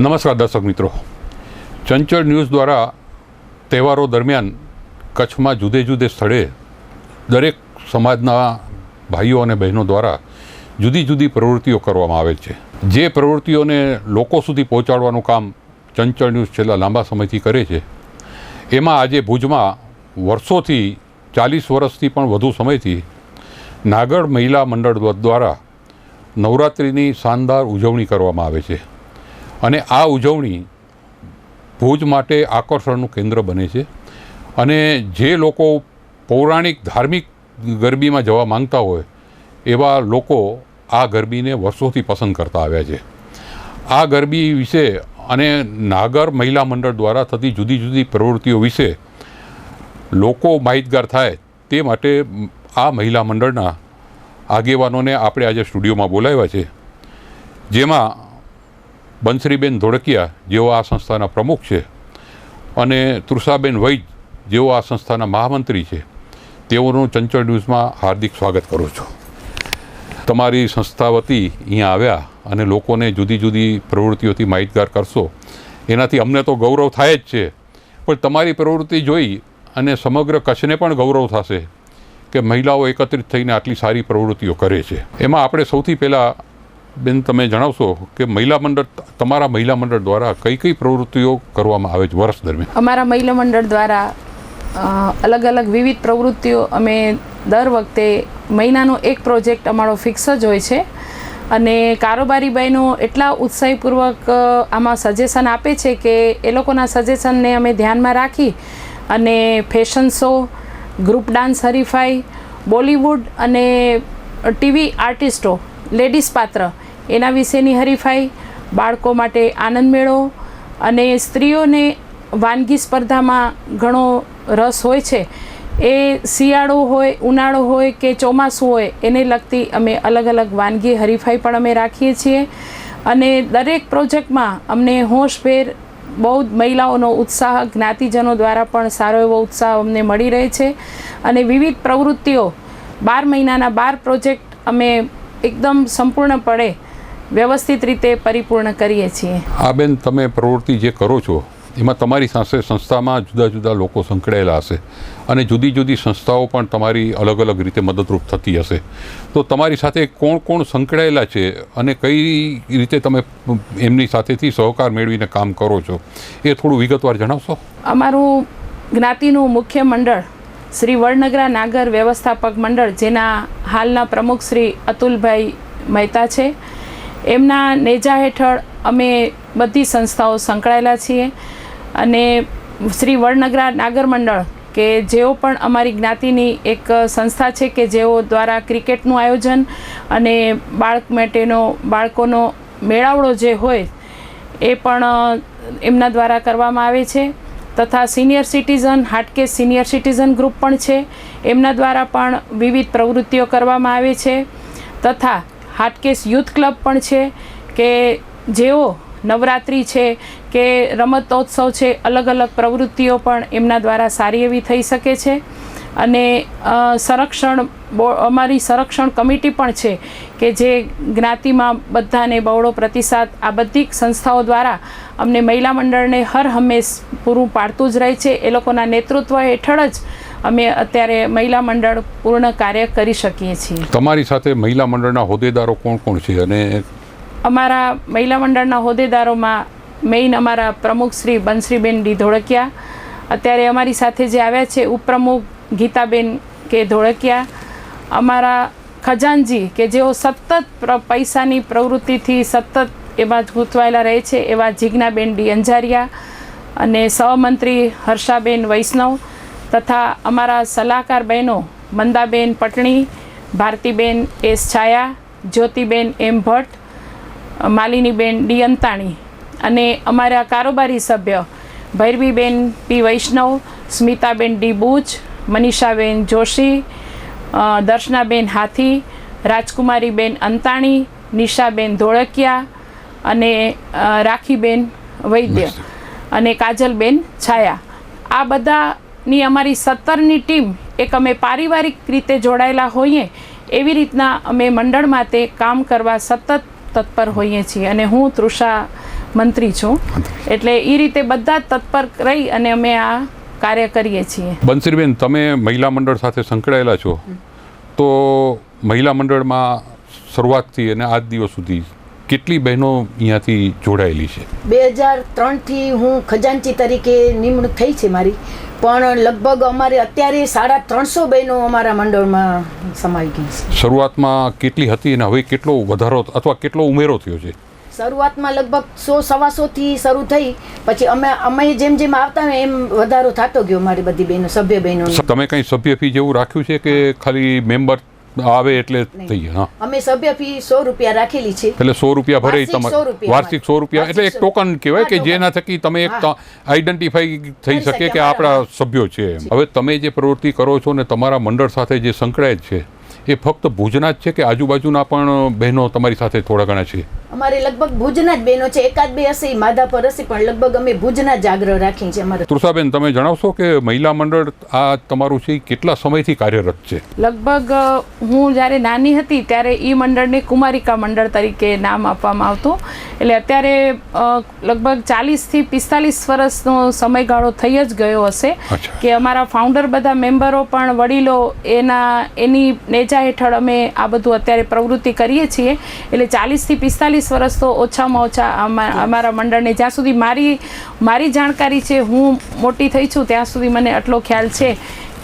નમસ્કાર દર્શક મિત્રો. ચંચળ ન્યૂઝ દ્વારા તહેવારો દરમિયાન કચ્છમાં જુદે જુદે સ્થળે દરેક સમાજના ભાઈઓ અને બહેનો દ્વારા જુદી જુદી પ્રવૃત્તિઓ કરવામાં આવે છે. જે પ્રવૃત્તિઓને લોકો સુધી પહોંચાડવાનું કામ ચંચળ ન્યૂઝ છેલ્લા લાંબા સમયથી કરે છે. એમાં આજે ભુજમાં વર્ષોથી ચાલીસ વર્ષથી પણ વધુ સમયથી નાગર મહિલા મંડળ દ્વારા નવરાત્રિની શાનદાર ઉજવણી કરવામાં આવે છે. અને આ ઉજવણી ભુજ માટે આકર્ષણનું કેન્દ્ર બને છે. અને જે લોકો પૌરાણિક, ધાર્મિક ગરબીમાં જવા માંગતા હોય, એવા લોકો આ ગરબીને વર્ષોથી પસંદ કરતા આવ્યા છે. આ ગરબી વિશે અને નાગર મહિલા મંડળ દ્વારા થતી જુદી જુદી પ્રવૃત્તિઓ વિશે લોકો માહિતગાર થાય તે માટે આ મહિલા મંડળના આગેવાનોને આપણે આજે સ્ટુડિયોમાં બોલાવ્યા છે. જેમાં બંસરીબેન ધોળકિયા જેઓ આ સંસ્થાના પ્રમુખ છે અને તૃષાબેન વૈદ જેઓ આ સંસ્થાના મહામંત્રી છે, તેઓનું ચંચળ ન્યૂઝમાં હાર્દિક સ્વાગત કરું છું. તમારી સંસ્થા વતી અહીંયા આવ્યા અને લોકોને જુદી જુદી પ્રવૃત્તિઓથી માહિતગાર કરશો, એનાથી અમને તો ગૌરવ થાય જ છે. પણ તમારી પ્રવૃત્તિ જોઈ અને સમગ્ર કચ્છને પણ ગૌરવ થશે કે મહિલાઓ એકત્રિત થઈને આટલી સારી પ્રવૃત્તિઓ કરે છે. એમાં આપણે સૌથી પહેલાં બેન, તમે જણાવશો કે મહિલા મંડળ, તમારા મહિલા મંડળ દ્વારા કઈ કઈ પ્રવૃત્તિઓ કરવામાં આવે છે વર્ષ દરમિયાન? અમારા મહિલા મંડળ દ્વારા અલગ અલગ વિવિધ પ્રવૃત્તિઓ અમે દર વખતે મહિનાનો એક પ્રોજેક્ટ અમારો ફિક્સ જ હોય છે. અને કારોબારી બહેનો એટલા ઉત્સાહીપૂર્વક આમાં સજેશન આપે છે કે એ લોકોના સજેશનને અમે ધ્યાનમાં રાખી અને ફેશન શો, ગ્રુપ ડાન્સ હરીફાઈ, બોલિવૂડ અને ટીવી આર્ટિસ્ટો, લેડીઝ પાત્ર એના વિશેની હરીફાઈ, બાળકો માટે આનંદ મેળો અને સ્ત્રીઓને વાનગી સ્પર્ધામાં ઘણો રસ હોય છે. એ શિયાળો હોય, ઉનાળો હોય કે ચોમાસું હોય, એને લગતી અમે અલગ અલગ વાનગી હરીફાઈ પણ અમે રાખીએ છીએ. અને દરેક પ્રોજેક્ટમાં અમને હોશભેર બહુ જ મહિલાઓનો ઉત્સાહ, જ્ઞાતિજનો દ્વારા પણ સારો એવો ઉત્સાહ અમને મળી રહે છે. અને વિવિધ પ્રવૃત્તિઓ, બાર મહિનાના બાર પ્રોજેક્ટ અમે એકદમ સંપૂર્ણપણે વ્યવસ્થિત રીતે પરિપૂર્ણ કરીએ છીએ. આ બેન તમે પ્રવૃત્તિ જે કરો છો એમાં તમારી સાથે સંસ્થામાં જુદા જુદા લોકો સંકળાયેલા હશે અને જુદી જુદી સંસ્થાઓ પણ તમારી અલગ અલગ રીતે મદદરૂપ થતી હશે. તો તમારી સાથે કોણ કોણ સંકળાયેલા છે અને કઈ રીતે તમે એમની સાથેથી સહકાર મેળવીને કામ કરો છો એ થોડું વિગતવાર જણાવશો? અમારું જ્ઞાતિનું મુખ્ય મંડળ શ્રી વડનગરા નાગર વ્યવસ્થાપક મંડળ જેના હાલના પ્રમુખ શ્રી અતુલભાઈ મહેતા છે. એમના નેજા હેઠળ અમે બધી સંસ્થાઓ સંકળાયેલા છીએ. અને શ્રી વડનગરા નાગર મંડળ, કે જેઓ પણ અમારી જ્ઞાતિની એક સંસ્થા છે કે જેઓ દ્વારા ક્રિકેટનું આયોજન અને બાળક માટેનો, બાળકોનો મેળાવડો જે હોય, એ પણ એમના દ્વારા કરવામાં આવે છે. તથા senior citizen Hatkesh senior citizen group પણ છે. એમના દ્વારા પણ વિવિધ પ્રવૃત્તિઓ કરવામાં આવે છે. તથા હાટકેસ યુથ ક્લબ પણ છે કે જેઓ નવરાત્રિ છે કે રમતોત્સવ છે, અલગ અલગ પ્રવૃત્તિઓ પણ એમના દ્વારા સારી એવી થઈ શકે છે. અને સંરક્ષણ અમારી સંરક્ષણ કમિટી પણ છે કે જે જ્ઞાતિમાં બધાને બહોળો પ્રતિસાદ આ બધી સંસ્થાઓ દ્વારા અમને મહિલા મંડળને હર હંમેશ પૂરું પાડતું જ રહે છે. એ લોકોના નેતૃત્વ હેઠળ જ અમે અત્યારે મહિલા મંડળ પૂર્ણ કાર્ય કરી શકીએ છીએ. તમારી સાથે મહિલા મંડળના હોદ્દેદારો કોણ કોણ છે અને અમારા મહિલા મંડળના હોદ્દેદારોમાં મેઇન અમારા પ્રમુખ શ્રી બંસરીબેન ડી ધોળકિયા અત્યારે અમારી સાથે જે આવ્યા છે ઉપપ્રમુખ ગીતાબેન કે ધોળકિયા અમારા ખજાનજી કે જેઓ સતત પૈસાની પ્રવૃત્તિથી સતત એમાં જ ગૂંથવાયેલા રહે છે એવા જીજ્ઞાબેન ડી અંજારિયા અને સહમંત્રી હર્ષાબેન વૈષ્ણવ તથા અમારા સલાહકાર બહેનો Mandaben Patni Bhartiben S Chhaya Jyotiben M Bhatt Maliniben D Antani અને અમારા કારોબારી સભ્ય ભૈરવીબેન પી વૈષ્ણવ સ્મિતાબેન ડી બુચ મનીષાબેન જોશી દર્શનાબેન હાથી રાજકુમારીબેન અંતાણી નિશાબેન ધોળકિયા અને રાખીબેન વૈદ્ય અને કાજલબેન છાયા. આ બધાની અમારી સત્તરની ટીમ એક અમે પારિવારિક રીતે જોડાયેલા હોઈએ એવી રીતના અમે મંડળ માટે કામ કરવા સતત તત્પર હોઈએ છીએ અને હું તૃષા મંત્રી છું. એટલે એ રીતે બધા જ તત્પર રહી અને અમે આ કાર્ય કરીએ છીએ. બંસીરબેન તમે મહિલા મંડળ સાથે સંકળાયેલા છો. તો મહિલા મંડળમાં શરૂઆતથી અને આજ દિવસ સુધી કેટલી બહેનો અહીંયાથી જોડાયેલી છે? બે હજાર ત્રણથી હું ખજાનચી તરીકે નિમણૂક થઈ છે મારી. પણ લગભગ અમારે અત્યારે સાડા ત્રણસો બહેનો અમારા મંડળમાં સમાઈ ગઈ છે. શરૂઆતમાં કેટલી હતી અને હવે કેટલો વધારો અથવા કેટલો ઉમેરો થયો છે? શરૂઆતમાં લગભગ સો સવાસોથી શરૂ થઈ પછી અમે અમે જેમ જેમ આવતા ને એમ વધારો થતો ગયો મારી બધી બહેનો સભ્ય બહેનો તમે કંઈ સભ્ય ફી જેવું રાખ્યું છે કે ખાલી મેમ્બર આવે એટલે થઈ હા. અમે સભ્ય ફી સો રૂપિયા રાખેલી છે. એટલે સો રૂપિયા ભરે તમારે વાર્ષિક સો રૂપિયા એટલે એક ટોકન કહેવાય કે જેના થકી તમે એક આઈડેન્ટિફાઈ થઈ શકે શકે કે આપણા સભ્યો છે હવે તમે જે પ્રવૃત્તિ કરો છો ને તમારા મંડળ સાથે જે સંકળાયેલ છે એ ફક્ત ભુજના જ છે કે આજુબાજુના પણ બહેનો તમારી સાથે થોડા ઘણા છે? અમારે લગભગ ભુજના જ બહેનો છે. એકાદ બે હશે ઈ માધાપર હશે પણ લગભગ અમે ભુજના જ આગ્રહ રાખીએ છીએ અમારે. તૃષાબેન તમે જણાવશો કે મહિલા મંડળ આ તમારું છે કેટલા સમયથી કાર્યરત છે? લગભગ હું જ્યારે નાની હતી ત્યારે એ મંડળને કુમારિકા મંડળ તરીકે નામ આપવામાં આવતું. એટલે અત્યારે લગભગ ચાલીસથી પિસ્તાલીસ વર્ષનો સમયગાળો થઈ જ ગયો હશે કે અમારા ફાઉન્ડર બધા મેમ્બરો પણ વડીલો એના એની નેજા હેઠળ અમે આ બધું અત્યારે પ્રવૃત્તિ કરીએ છીએ. એટલે ચાલીસથી પિસ્તાલીસ વર્ષ તો ઓછામાં ઓછા અમા- અમારા મંડળને જ્યાં સુધી મારી મારી જાણકારી છે હું મોટી થઈ છું ત્યાં સુધી મને આટલો ખ્યાલ છે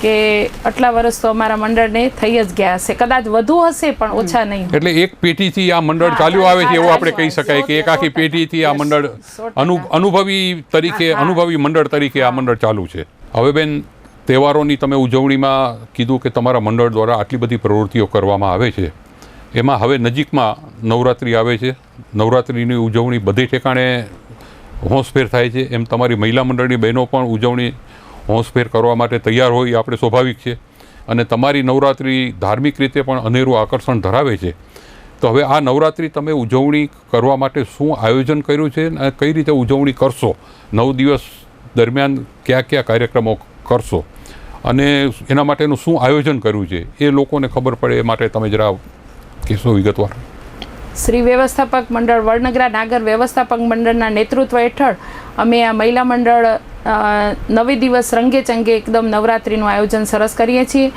કે આટલા વર્ષ તો અમારા મંડળને થઈ જ ગયા હશે. કદાચ વધુ હશે પણ ઓછા નહીં. એટલે એક પેઢીથી આ મંડળ ચાલ્યું આવે છે એવું આપણે કહી શકાય કે એક આખી પેઢીથી આ મંડળ અનુ અનુભવી તરીકે. અનુભવી મંડળ તરીકે આ મંડળ ચાલુ છે. હવે બેન તહેવારોની તમે ઉજવણીમાં કીધું કે તમારા મંડળ દ્વારા આટલી બધી પ્રવૃત્તિઓ કરવામાં આવે છે. એમાં હવે નજીકમાં નવરાત્રિ આવે છે. નવરાત્રિની ઉજવણી બધે ઠેકાણે હોંશફેર થાય છે. એમ તમારી મહિલા મંડળની બહેનો પણ ઉજવણી હોંશફેર કરવા માટે તૈયાર હોય આપણે સ્વાભાવિક છે. અને તમારી નવરાત્રિ ધાર્મિક રીતે પણ અનેરું આકર્ષણ ધરાવે છે. તો હવે આ નવરાત્રિ તમે ઉજવણી કરવા માટે શું આયોજન કર્યું છે અને કઈ રીતે ઉજવણી કરશો? નવ દિવસ દરમિયાન કયા કયા કાર્યક્રમો કરશો? અને એના માટેનું શું આયોજન કર્યું છે? એ લોકોને ખબર પડે એ માટે તમે જરા કહેશો વિગતવાર? શ્રી વ્યવસ્થાપક મંડળ વડનગરા નાગર વ્યવસ્થાપક મંડળના નેતૃત્વ હેઠળ અમે આ મહિલા મંડળ નવે દિવસ રંગે ચંગે એકદમ નવરાત્રિનું આયોજન સરસ કરીએ છીએ.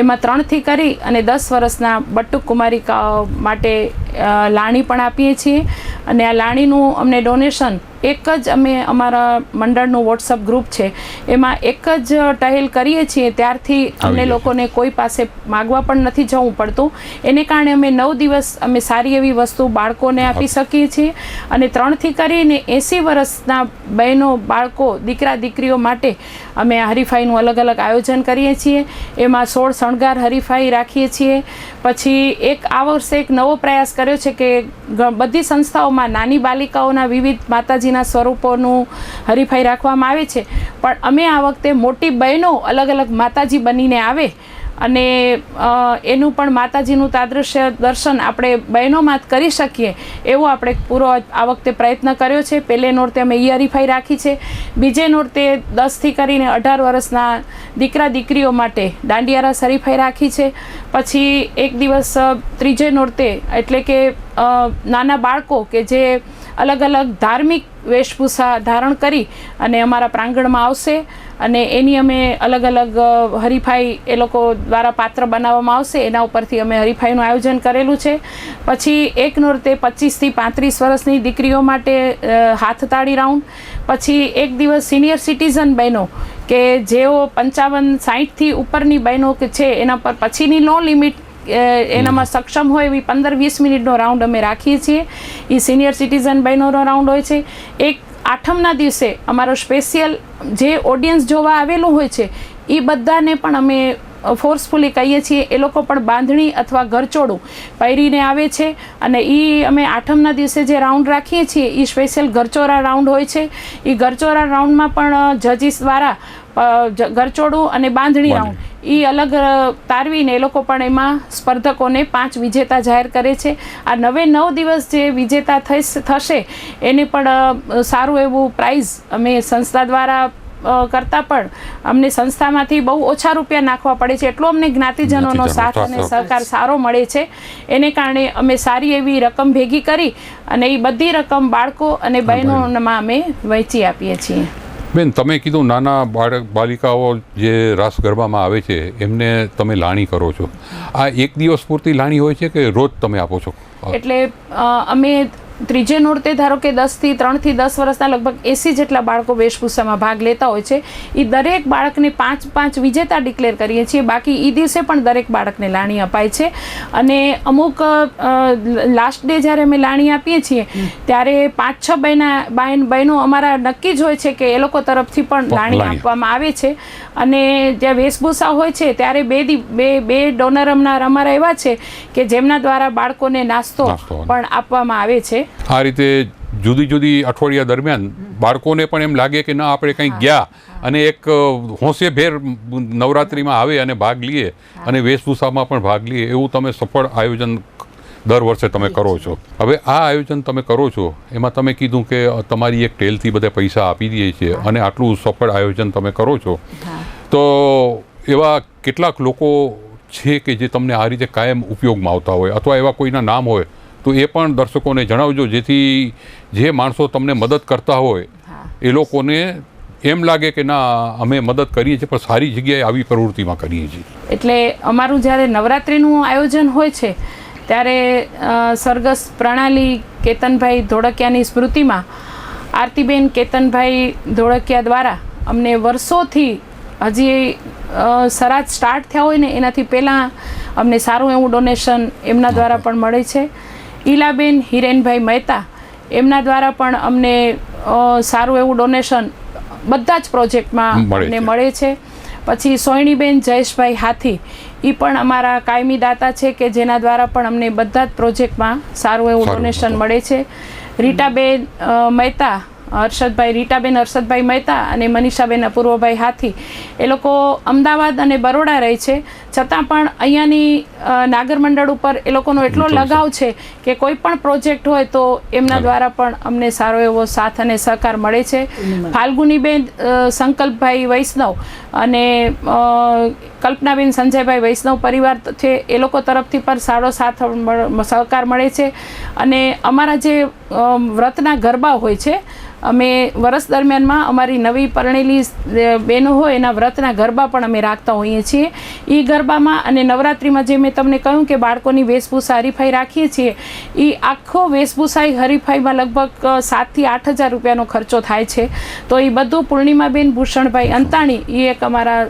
એમાં ત્રણથી કરી અને દસ વર્ષના બટુક કુમારિકાઓ માટે લાણી પણ આપીએ છીએ. અને આ લાણીનું અમને ડોનેશન એક જ અમે અમારા મંડળનું વોટ્સઅપ ગ્રુપ છે. એમાં એક જ ટહેલ કરીએ છીએ ત્યારથી અમને લોકોને કોઈ પાસે માગવા પણ નથી જવું પડતું. એને કારણે અમે નવ દિવસ અમે સારી એવી વસ્તુ બાળકોને આપી શકીએ છીએ અને ત્રણથી કરીને એંસી વર્ષના બહેનો બાળકો દીકરા દીકરીઓ માટે અમે હરીફાઈનું અલગ અલગ આયોજન કરીએ છીએ. એમાં સોળ શણગાર હરીફાઈ રાખીએ છીએ. પછી એક આ વર્ષે એક નવો પ્રયાસ કર્યો છે કે બધી સંસ્થાઓમાં નાની બાલિકાઓના વિવિધ માતાજીના સ્વરૂપોનું હરીફાઈ રાખવામાં આવે છે. પણ અમે આ વખતે મોટી બહેનો અલગ અલગ માતાજી બનીને આવે અને એનું પણ માતાજીનું તાદૃશ્ય દર્શન આપણે બહેનોમાં જ કરી શકીએ એવો આપણે પૂરો આ વખતે પ્રયત્ન કર્યો છે. પહેલે નોરતે અમે ઈ હરીફાઈ રાખી છે. બીજે નોરતે દસથી કરીને અઢાર વર્ષના દીકરા દીકરીઓ માટે દાંડિયારા હરીફાઈ રાખી છે. પછી એક દિવસ ત્રીજે નોરતે એટલે કે નાના બાળકો કે જે અલગ અલગ ધાર્મિક વેશભૂષા ધારણ કરી અને અમારા પ્રાંગણમાં આવશે અને એની અમે અલગ અલગ હરીફાઈ એ લોકો દ્વારા પાત્ર બનાવવામાં આવશે. એના ઉપરથી અમે હરીફાઈનું આયોજન કરેલું છે. પછી એક નોરતે પચીસથી પાંત્રીસ વર્ષની દીકરીઓ માટે હાથતાળી રાઉન્ડ. પછી એક દિવસ સિનિયર સિટીઝન બહેનો કે જેઓ પંચાવન, સાહીઠથી ઉપરની બહેનો કે છે, એના પર પછીની નો લિમિટ એનામાં સક્ષમ હોય એવી પંદર વીસ મિનિટનો રાઉન્ડ અમે રાખીએ છીએ. એ સિનિયર સિટીઝન બહેનોનો રાઉન્ડ હોય છે. એક આઠમના દિવસે અમારો સ્પેશિયલ જે ઓડિયન્સ જોવા આવેલું હોય છે એ બધાને પણ અમે ફોર્સફુલી કહીએ છીએ એ લોકો પણ બાંધણી અથવા ગરચોડું પહેરીને આવે છે. અને એ અમે આઠમના દિવસે જે રાઉન્ડ રાખીએ છીએ એ સ્પેશિયલ ગરચોરા રાઉન્ડ હોય છે. એ ગરચોરા રાઉન્ડમાં પણ જજીસ દ્વારા ગરચોડું અને બાંધણી રાઉન્ડ. એ અલગ તારવીને એ લોકો પણ એમાં સ્પર્ધકોને પાંચ વિજેતા જાહેર કરે છે. આ નવે નવ દિવસ જે વિજેતા થશે એને પણ સારું એવું પ્રાઇઝ અમે સંસ્થા દ્વારા કરતાં પણ અમને સંસ્થામાંથી બહુ ઓછા રૂપિયા નાખવા પડે છે. એટલો અમને જ્ઞાતિજનોનો સાથ અને સહકાર સારો મળે છે. એને કારણે અમે સારી એવી રકમ ભેગી કરી અને એ બધી રકમ બાળકો અને બહેનોમાં અમે વહેંચી આપીએ છીએ. બેન તમે કીધું નાના બાળક બાલિકાઓ જે રાસ ગરબામાં આવે છે એમને તમે લાણી કરો છો. આ એક દિવસ પૂરતી લાણી હોય છે કે રોજ તમે આપો છો? એટલે અમે ત્રીજે નોરતે ધારો કે દસથી ત્રણથી દસ વર્ષના લગભગ એસી જેટલા બાળકો વેશભૂષામાં ભાગ લેતા હોય છે. એ દરેક બાળકને પાંચ પાંચ વિજેતા ડિક્લેર કરીએ છીએ. બાકી એ દિવસે પણ દરેક બાળકને લાણી અપાય છે. અને અમુક લાસ્ટ ડે જ્યારે અમે લાણી આપીએ છીએ ત્યારે પાંચ છ બહેના બહેન બહેનો અમારા નક્કી જ હોય છે કે એ લોકો તરફથી પણ લાણી. આપવામાં આવે છે. અને જ્યાં વેશભૂષા હોય છે ત્યારે બે દી બે બે ડોનર અમારા અમારા એવા છે કે જેમના દ્વારા બાળકોને નાસ્તો. પણ આપવામાં આવે છે. આ રીતે જુદી જુદી અઠવાડિયા દરમિયાન બાળકોને પણ એમ લાગે કે ના આપણે કંઈક ગયા અને એક હોંશેભેર નવરાત્રિમાં આવે અને ભાગ લઈએ અને વેશભૂષામાં પણ ભાગ લઈએ એવું તમે સફળ આયોજન દર વર્ષે તમે કરો છો. હવે આ આયોજન તમે કરો છો એમાં તમે કીધું કે તમારી એક ટેલથી બધા પૈસા આપી દઈએ છીએ અને આટલું સફળ આયોજન તમે કરો છો. તો એવા કેટલાક લોકો છે કે જે તમને આ રીતે કાયમ ઉપયોગમાં આવતા હોય અથવા એવા કોઈના નામ હોય તો એ પણ દર્શકોને જણાવજો જેથી જે માણસો તમને મદદ કરતા હોય એ લોકોને એમ લાગે કે ના અમે મદદ કરીએ છીએ પણ સારી જગ્યાએ આવી પ્રવૃત્તિમાં કરીએ છીએ. એટલે અમારું જ્યારે નવરાત્રિનું આયોજન હોય છે ત્યારે સરગસ પ્રણાલી કેતનભાઈ ધોળકિયાની સ્મૃતિમાં આરતીબેન કેતનભાઈ ધોળકિયા દ્વારા અમને વર્ષોથી હજી સરાજ સ્ટાર્ટ થયા હોય ને એનાથી પહેલાં અમને સારું એવું ડોનેશન એમના દ્વારા પણ મળે છે. ઈલાબેન હિરેનભાઈ મહેતા એમના દ્વારા પણ અમને સારું એવું ડોનેશન બધા જ પ્રોજેક્ટમાં અમને મળે છે. પછી સોયણીબેન જયેશભાઈ હાથી એ પણ અમારા કાયમી દાતા છે કે જેના દ્વારા પણ અમને બધા જ પ્રોજેક્ટમાં સારું એવું ડોનેશન મળે છે. રીટાબેન મહેતા હર્ષદભાઈ રીટાબેન હર્ષદભાઈ મહેતા અને મનીષાબેન અપૂર્વભાઈ હાથી. એ લોકો અમદાવાદ અને બરોડા રહે છે. છતાં પણ અહીંયાની નાગર મંડળ ઉપર એ લોકોનો એટલો લગાવ છે. કે કોઈ પણ પ્રોજેક્ટ હોય તો એમના દ્વારા પણ અમને સારો એવો સાથ અને સહકાર મળે છે. ફાલ્ગુનીબેન સંકલ્પભાઈ વૈષ્ણવ અને કલ્પનાબેન સંજયભાઈ વૈષ્ણવ પરિવાર છે એ લોકો તરફથી પણ સારો સાથ સહકાર મળે છે. અને અમારા જે વ્રતના ગરબા હોય છે, અમે વર્ષ દરમિયાનમાં અમારી નવી પરણેલી બહેનો હોય એના વ્રતના ગરબા પણ અમે રાખતા હોઈએ છીએ. એ ગરબામાં અને નવરાત્રિમાં જે મેં તમને કહ્યું કે બાળકોની વેશભૂષા હરીફાઈ રાખીએ છીએ એ આખો વેશભૂષાઈ હરીફાઈમાં લગભગ સાતથી આઠ હજાર રૂપિયાનો ખર્ચો થાય છે. તો એ બધું પૂર્ણિમાબેન ભૂષણભાઈ અંતાણી એ એક અમારા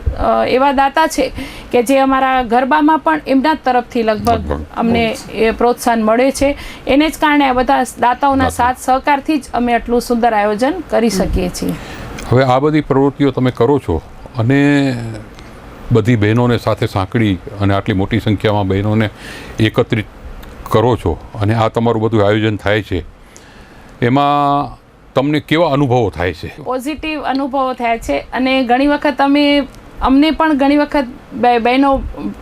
એવા દાતા છે. કે જે અમારા ગરબામાં પણ એમના તરફથી લગભગ લગભગ. અમને એ પ્રોત્સાહન મળે છે. એને જ કારણે આ બધા દાતાઓના સાથ સહકારથી જ અમે આટલું સુંદર આયોજન કરી શકીએ છીએ. હવે આ બધી પ્રવૃત્તિઓ તમે કરો છો અને બધી બહેનોને સાથે સાંકળી અને આટલી મોટી સંખ્યામાં બહેનોને એકત્રિત કરો છો અને આ તમારું બધું આયોજન થાય છે. એમાં તમને કેવા અનુભવો થાય છે? પોઝિટિવ અનુભવો થાય છે અને ઘણી વખત અમે અમને પણ ઘણી વખત બહેનો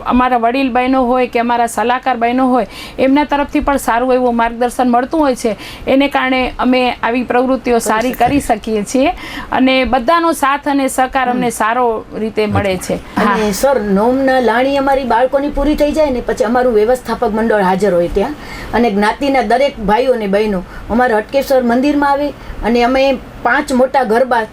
અમારા વડીલ બહેનો હોય કે અમારા સલાહકાર બહેનો હોય એમના તરફથી પણ સારું એવું માર્ગદર્શન મળતું હોય છે. એને કારણે અમે આવી પ્રવૃત્તિઓ સારી કરી શકીએ છીએ અને બધાનો સાથ અને સહકાર અમને સારો રીતે મળે છે. અને સર નોમના લાણી અમારી બાળકોની પૂરી થઈ જાય ને પછી અમારું વ્યવસ્થાપક મંડળ હાજર હોય ત્યાં. અને જ્ઞાતિના દરેક ભાઈઓ અને બહેનો અમારા હટકેશ્વર મંદિરમાં આવે અને અમે પાંચ મોટા ગરબા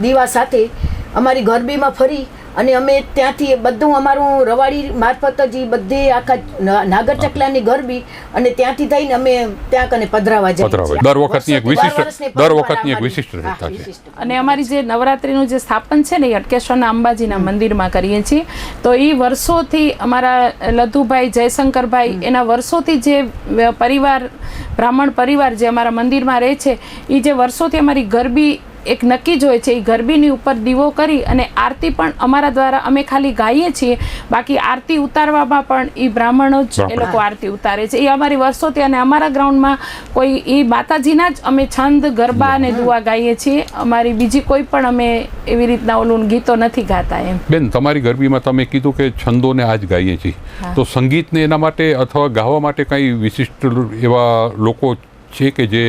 દીવા સાથે અમારી ગરબીમાં ફરી અને અમે ત્યાંથી બધું અમારું રવાડી મારફત જ બધે આખા નાગર ચકલાની ગરબી અને ત્યાંથી થઈને અમે ત્યાં કને પધરાવા જઈએ છીએ. દર વખતની એક વિશિષ્ટ- દર વખતની એક વિશિષ્ટ હા, છે. અને અમારી જે નવરાત્રીનું જે સ્થાપન છે ને એ અટકેશ્વરના અંબાજીના મંદિરમાં કરીએ છીએ. તો એ વર્ષોથી અમારા લધુભાઈ જયશંકરભાઈ એના વર્ષોથી જે પરિવાર બ્રાહ્મણ પરિવાર જે અમારા મંદિરમાં રહે છે એ જે વર્ષોથી અમારી ગરબી એક નક્કી જ હોય છે એ ગરબીની ઉપર દીવો કરી અને આરતી પણ અમારા દ્વારા અમે ખાલી ગાઈએ છીએ. બાકી આરતી ઉતારવામાં પણ એ બ્રાહ્મણો જ એ લોકો આરતી ઉતારે છે. એ અમારી વર્ષોથી અને અમારા ગ્રાઉન્ડમાં કોઈ એ માતાજીના જ અમે છંદ ગરબા અને દુઆ ગાઈએ છીએ. અમારી બીજી કોઈ પણ અમે એવી રીતના ઓલું ગીતો નથી ગાતા એમ. બેન તમારી ગરબીમાં તમે કીધું કે છંદોને આજ ગાઈએ છીએ. તો સંગીતને એના માટે અથવા ગાવા માટે કંઈ વિશિષ્ટ એવા લોકો છે કે જે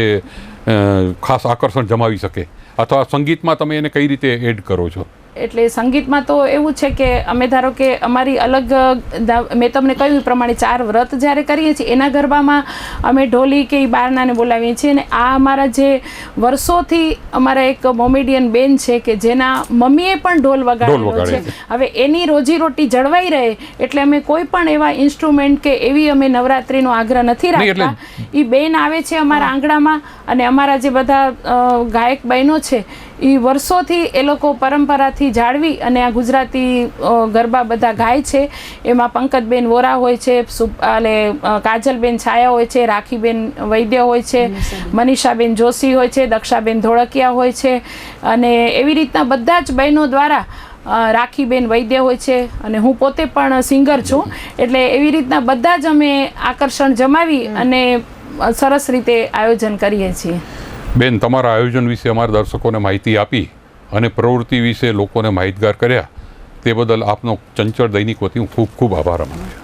ખાસ આકર્ષણ જમાવી શકે? અથવા સંગીતમાં તમે એને કઈ રીતે એડ કરો છો? એટલે સંગીતમાં તો એવું છે કે અમે ધારો કે અમારી અલગ મેં તમને કહ્યું એ પ્રમાણે ચાર વ્રત જ્યારે કરીએ છીએ એના ગરબામાં અમે ઢોલી કે એ બારનાને બોલાવીએ છીએ અને આ અમારા જે વર્ષોથી અમારા એક મોમેડિયન બેન છે કે જેના મમ્મીએ પણ ઢોલ વગાડેલો છે છે. હવે એની રોજીરોટી જળવાઈ રહે એટલે અમે કોઈ પણ એવા ઇન્સ્ટ્રુમેન્ટ કે એવી અમે નવરાત્રિનો આગ્રહ નથી રાખતા એ બેન આવે છે અમારા આંગણામાં અને અમારા જે બધા ગાયક બહેનો છે એ વર્ષોથી એ લોકો પરંપરાથી જાળવી અને આ ગુજરાતી ગરબા બધા ગાય છે. એમાં પંકજબેન વોરા હોય છે અને કાજલબેન છાયા હોય છે રાખીબેન વૈદ્ય હોય છે મનીષાબેન. જોશી હોય છે દક્ષાબેન ધોળકિયા હોય છે. અને એવી રીતના બધા જ બહેનો દ્વારા રાખીબેન વૈદ્ય હોય છે. અને હું પોતે પણ સિંગર છું. એટલે એવી રીતના બધા જ અમે આકર્ષણ જમાવી અને સરસ રીતે આયોજન કરીએ છીએ. બેન, તમારા આયોજન વિશે અમારા દર્શકોને માહિતી આપી અને પ્રવૃત્તિ વિશે લોકોને માહિતગાર કર્યા, તે બદલ આપનો ચંચળ દૈનિક વતી હું ખૂબ ખૂબ આભાર માનું છું.